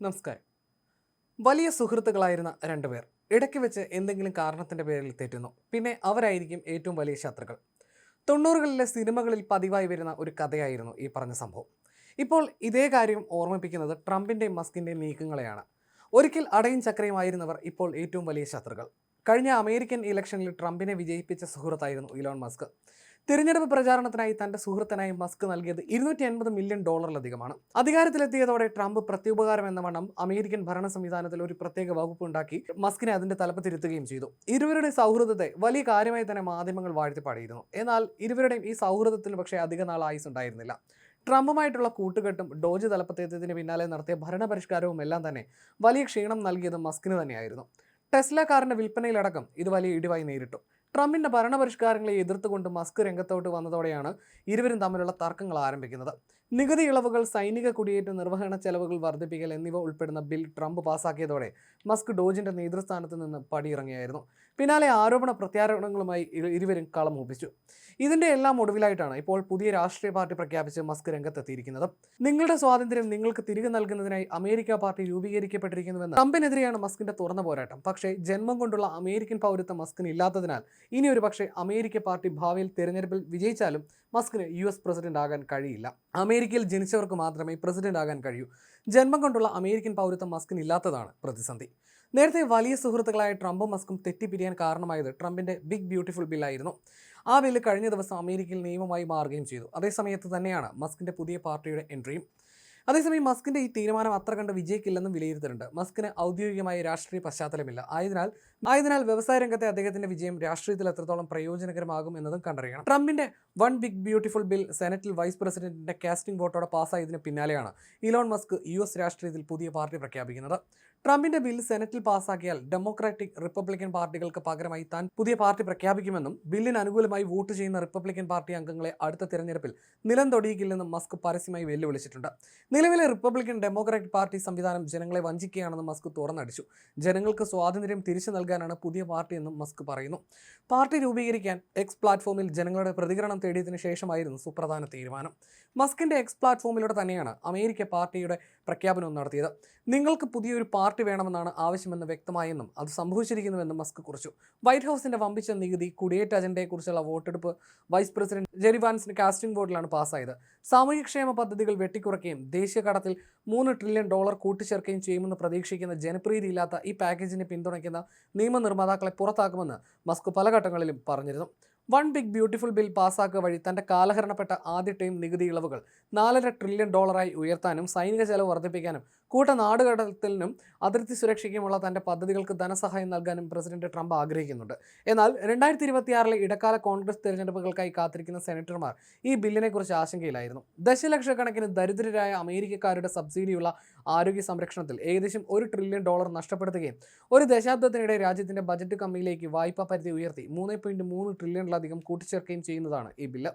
നമസ്കാരം. വലിയ സുഹൃത്തുക്കളായിരുന്ന രണ്ടുപേർ ഇടയ്ക്ക് വെച്ച് എന്തെങ്കിലും കാരണത്തിന്റെ പേരിൽ തെറ്റുന്നു. പിന്നെ അവരായിരിക്കും ഏറ്റവും വലിയ ശത്രുക്കൾ. തൊണ്ണൂറുകളിലെ സിനിമകളിൽ പതിവായി വരുന്ന ഒരു കഥയായിരുന്നു ഈ പറഞ്ഞ സംഭവം. ഇപ്പോൾ ഇതേ കാര്യം ഓർമ്മിപ്പിക്കുന്നത് ട്രംപിന്റെയും മസ്കിന്റെയും നീക്കങ്ങളെയാണ്. ഒരിക്കൽ അടയും ചക്രയുമായിരുന്നവർ ഇപ്പോൾ ഏറ്റവും വലിയ ശത്രുക്കൾ. കഴിഞ്ഞ അമേരിക്കൻ ഇലക്ഷനിൽ ട്രംപിനെ വിജയിപ്പിച്ച സുഹൃത്തായിരുന്നു ഇലോൺ മസ്ക്. തിരഞ്ഞെടുപ്പ് പ്രചാരണത്തിനായി തന്റെ സുഹൃത്തനായി മസ്ക് നൽകിയത് ഇരുന്നൂറ്റി അൻപത് മില്യൺ ഡോളറിലധികമാണ്. അധികാരത്തിലെത്തിയതോടെ ട്രംപ് പ്രത്യുപകാരം എന്ന വണ്ണം അമേരിക്കൻ ഭരണ സംവിധാനത്തിൽ ഒരു പ്രത്യേക വകുപ്പ് ഉണ്ടാക്കി മസ്കിനെ അതിന്റെ തലപ്പത്തിരുത്തുകയും ചെയ്തു. ഇരുവരുടെ സൗഹൃദത്തെ വലിയ കാര്യമായി തന്നെ മാധ്യമങ്ങൾ വാഴ്ത്തിപ്പാടിയിരുന്നു. എന്നാൽ ഇരുവരുടെയും ഈ സൗഹൃദത്തിന് പക്ഷേ അധിക നാൾ ആയുസ് ഉണ്ടായിരുന്നില്ല. ട്രംപുമായിട്ടുള്ള കൂട്ടുകെട്ടും ഡോജ് തലപ്പത്തെത്തിയതിന് പിന്നാലെ നടത്തിയ ഭരണപരിഷ്കാരവും എല്ലാം തന്നെ വലിയ ക്ഷീണം നൽകിയത് മസ്കിന് തന്നെയായിരുന്നു. ടെസ്ല കാറിന്റെ വിൽപ്പനയിലടക്കം ഇത് വലിയ ഇടിവായി നേരിട്ടു. ട്രംപിന്റെ ഭരണപരിഷ്കാരങ്ങളെ എതിർത്തുകൊണ്ട് മസ്ക് രംഗത്തോട്ട് വന്നതോടെയാണ് ഇരുവരും തമ്മിലുള്ള തർക്കങ്ങൾ ആരംഭിക്കുന്നത്. നികുതി ഇളവുകൾ സൈനിക കുടിയേറ്റ നിർവഹണ ചെലവുകൾ വർദ്ധിപ്പിക്കൽ എന്നിവ ഉൾപ്പെടുന്ന ബിൽ ട്രംപ് പാസാക്കിയതോടെ മസ്ക് ഡോജിന്റെ നേതൃസ്ഥാനത്ത് നിന്ന് പടിയിറങ്ങിയായിരുന്നു. പിന്നാലെ ആരോപണ പ്രത്യാരോപണങ്ങളുമായി ഇരുവരും കളമൂപ്പിച്ചു ഇതിന്റെ എല്ലാം ഒടുവിലായിട്ടാണ് ഇപ്പോൾ പുതിയ രാഷ്ട്രീയ പാർട്ടി പ്രഖ്യാപിച്ച് മസ്ക് രംഗത്തെത്തിയിരിക്കുന്നത്. നിങ്ങളുടെ സ്വാതന്ത്ര്യം നിങ്ങൾക്ക് തിരികെ നൽകുന്നതിനായി അമേരിക്ക പാർട്ടി രൂപീകരിക്കപ്പെട്ടിരിക്കുന്നുവെന്ന് ട്രംപിനെതിരെയാണ് മസ്കിന്റെ തുറന്ന പോരാട്ടം. പക്ഷേ ജന്മം കൊണ്ടുള്ള അമേരിക്കൻ പൗരത്വം മസ്കിന് ഇല്ലാത്തതിനാൽ ഇനി ഒരു പക്ഷേ അമേരിക്ക പാർട്ടി ഭാവിയിൽ തിരഞ്ഞെടുപ്പിൽ വിജയിച്ചാലും മസ്കിന് യു എസ് പ്രസിഡന്റ് ആകാൻ കഴിയില്ല അമേരിക്കയിൽ ജനിച്ചവർക്ക് മാത്രമേ പ്രസിഡന്റ് ആകാൻ കഴിയൂ. ജന്മം കൊണ്ടുള്ള അമേരിക്കൻ പൗരത്വം മസ്കിന് ഇല്ലാത്തതാണ് പ്രതിസന്ധി. നേരത്തെ വലിയ സുഹൃത്തുക്കളായ ട്രംപും മസ്കും തെറ്റിപ്പിരിയാൻ കാരണമായത് ട്രംപിന്റെ ബിഗ് ബ്യൂട്ടിഫുൾ ബില്ലായിരുന്നു ആ ബില്ല് കഴിഞ്ഞ ദിവസം അമേരിക്കയിൽ നിയമമായി മാറുകയും ചെയ്തു. അതേസമയത്ത് തന്നെയാണ് മസ്കിന്റെ പുതിയ പാർട്ടിയുടെ എൻട്രിയും അതേസമയം മസ്കിന്റെ ഈ തീരുമാനം അത്ര കണ്ട് വിജയിക്കില്ലെന്നും വിലയിരുത്തലുണ്ട്. മസ്കിന് ഔദ്യോഗികമായ രാഷ്ട്രീയ പശ്ചാത്തലമില്ല. ആയതിനാൽ ആയതിനാൽ വ്യവസായ രംഗത്തെ അദ്ദേഹത്തിന്റെ വിജയം രാഷ്ട്രീയത്തിൽ എത്രത്തോളം പ്രയോജനകരമാകും എന്നതും കണ്ടറിയണം. ട്രംപിന്റെ വൺ ബിഗ് ബ്യൂട്ടിഫുൾ ബിൽ സെനറ്റിൽ വൈസ് പ്രസിഡന്റിന്റെ കാസ്റ്റിംഗ് വോട്ടോടെ പാസ്സായതിന് പിന്നാലെയാണ് ഇലോൺ മസ്ക് യു എസ് രാഷ്ട്രീയത്തിൽ പുതിയ പാർട്ടി പ്രഖ്യാപിക്കുന്നത്. ട്രംപിന്റെ ബിൽ സെനറ്റിൽ പാസ്സാക്കിയാൽ ഡെമോക്രാറ്റിക് റിപ്പബ്ലിക്കൻ പാർട്ടികൾക്ക് പകരമായി താൻ പുതിയ പാർട്ടി പ്രഖ്യാപിക്കുമെന്നും ബില്ലിന് അനുകൂലമായി വോട്ട് ചെയ്യുന്ന റിപ്പബ്ലിക്കൻ പാർട്ടി അംഗങ്ങളെ അടുത്ത തിരഞ്ഞെടുപ്പിൽ നിലം തൊടിയിക്കില്ലെന്നും മസ്ക് പരസ്യമായി വെല്ലുവിളിച്ചിട്ടുണ്ട്. നിലവിലെ റിപ്പബ്ലിക്കൻ ഡെമോക്രാറ്റിക് പാർട്ടി സംവിധാനം ജനങ്ങളെ വഞ്ചിക്കുകയാണെന്ന് മസ്ക് തുറന്നടിച്ചു. ജനങ്ങൾക്ക് സ്വാതന്ത്ര്യം തിരിച്ചു നൽകാനാണ് പുതിയ പാർട്ടിയെന്നും മസ്ക് പറയുന്നു. പാർട്ടി രൂപീകരിക്കാൻ എക്സ് പ്ലാറ്റ്ഫോമിൽ ജനങ്ങളുടെ പ്രതികരണം തേടിയതിനു ശേഷമായിരുന്നു സുപ്രധാന തീരുമാനം. മസ്കിന്റെ എക്സ് പ്ലാറ്റ്ഫോമിലൂടെ തന്നെയാണ് അമേരിക്ക പാർട്ടിയുടെ പ്രഖ്യാപനവും നടത്തിയത്. നിങ്ങൾക്ക് പുതിയൊരു പാർട്ടി വേണമെന്നാണ് ആവശ്യമെന്ന് വ്യക്തമായെന്നും അത് സംഭവിച്ചിരിക്കുന്നുവെന്നും മസ്ക് കുറിച്ചു. വൈറ്റ് ഹൗസിന്റെ വമ്പിച്ച നികുതി കുടിയേറ്റ അജണ്ടയെക്കുറിച്ചുള്ള വോട്ടെടുപ്പ് വൈസ് പ്രസിഡന്റ് ജെറി വാൻസിന്റെ കാസ്റ്റിംഗ് ബോർഡിലാണ് പാസ്സായത്. സാമൂഹ്യക്ഷേമ പദ്ധതികൾ വെട്ടിക്കുറയ്ക്കുകയും ദേശീയ കടത്തിൽ മൂന്ന് ട്രില്യൺ ഡോളർ കൂട്ടിച്ചേർക്കുകയും ചെയ്യുമെന്ന് പ്രതീക്ഷിക്കുന്ന ജനപ്രീതിയില്ലാത്ത ഈ പാക്കേജിനെ പിന്തുണയ്ക്കുന്ന നിയമനിർമ്മാതാക്കളെ പുറത്താക്കുമെന്ന് മസ്ക് പല ഘട്ടങ്ങളിലും പറഞ്ഞിരുന്നു. വൺ ബിഗ് ബ്യൂട്ടിഫുൾ ബിൽ പാസ്സാക്കുക വഴി തന്റെ കാലഹരണപ്പെട്ട ആദ്യ ടൈം നികുതി ഇളവുകൾ നാലര ട്രില്യൺ ഡോളറായി ഉയർത്താനും സൈനിക ചെലവ് വർദ്ധിപ്പിക്കാനും കൂട്ട നാടുകടത്തലിനും അതിർത്തി സുരക്ഷയ്ക്കുമുള്ള തന്റെ പദ്ധതികൾക്ക് ധനസഹായം നൽകാനും പ്രസിഡന്റ് ട്രംപ് ആഗ്രഹിക്കുന്നുണ്ട്. എന്നാൽ രണ്ടായിരത്തി ഇരുപത്തിയാറിലെ ഇടക്കാല കോൺഗ്രസ് തിരഞ്ഞെടുപ്പുകൾക്കായി കാത്തിരിക്കുന്ന സെനറ്റർമാർ ഈ ബില്ലിനെക്കുറിച്ച് ആശങ്കയിലായിരുന്നു. ദശലക്ഷക്കണക്കിന് ദരിദ്രരായ അമേരിക്കക്കാരുടെ സബ്സിഡിയുള്ള ആരോഗ്യ സംരക്ഷണത്തിൽ ഏകദേശം ഒരു ട്രില്യൺ ഡോളർ നഷ്ടപ്പെടുത്തുകയും ഒരു ദശാബ്ദത്തിനിടെ രാജ്യത്തിന്റെ ബജറ്റ് കമ്മിയിലേക്ക് വായ്പാ പരിധി ഉയർത്തി മൂന്ന് പോയിന്റ് മൂന്ന് ട്രില്യണിലധികം കൂട്ടിച്ചേർക്കുകയും ചെയ്യുന്നതാണ് ഈ ബില്ല്.